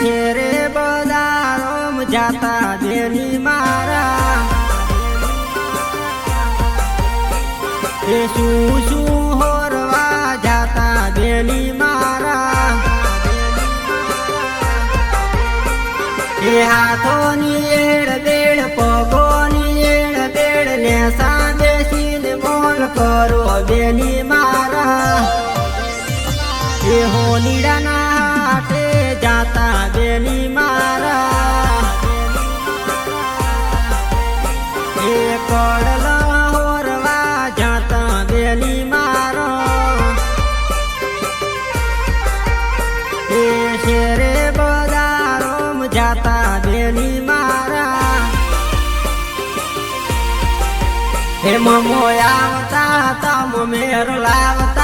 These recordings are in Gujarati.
શેરે બજારોમ જાતા દેવી મારા. એ શું શું એ હાથોની એડ બેડ પગોની એડ બેડ ને સાંદેશીને મોલ કરો બેની મારા. એ હોલીડાના હાટે જાતા બેની મારા. હે મોયા આવતા તમ મેર લાવતા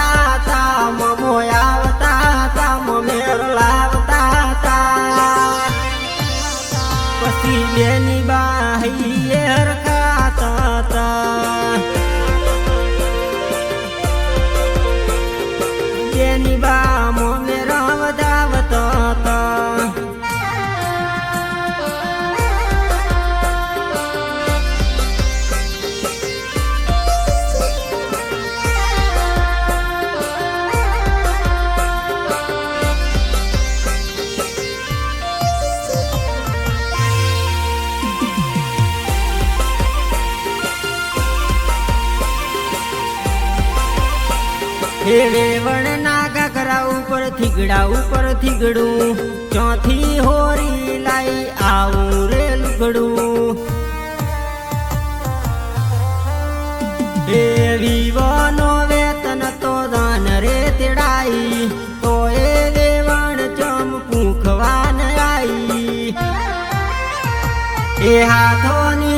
હે વેવણ ના ઘાઘરા ઉપર થીગડા ઉપર થીગડું. ચોથી હોરી લાઈ આવું રે લુગડું. હે વિવાનો વેતન તો દાન રે તેડાઈ. તો એ વેવણ ચમ પૂખવાન આઈ. એ હાથોની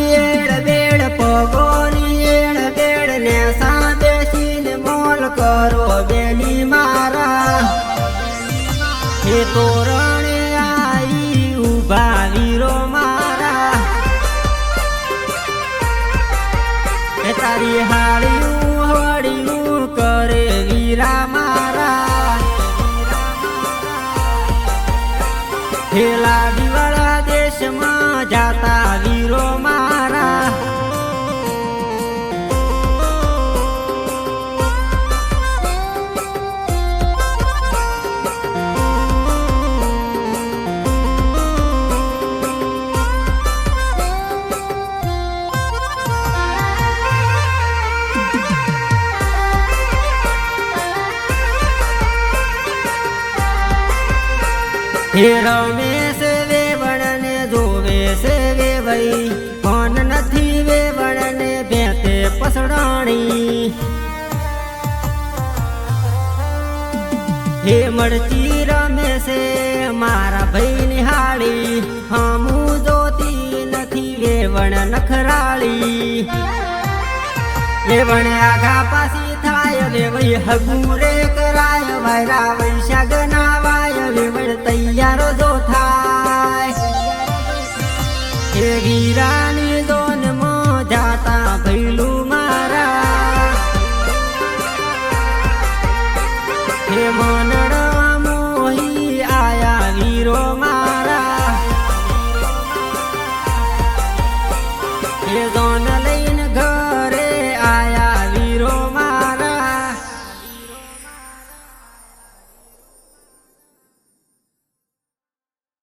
કરો બેની મારા. એ તોરણે આઈ ઊભા વીરો મારા. એ તારી હાળિયું હળિયું કરે વીરા મારા. હેલા દિવાળા દેશમાં જાતા રમેશ વેવણ જોવે છે નથી વેવણ ને ભેતે પસડાણી હે મળતી રમે છે મારા ભાઈ નિહાળી હમું જોતી નથી વેવણ નખરાળી. વેવણ આઘા પાસી થાય વેવઈ હગુરે કરાય વાયરા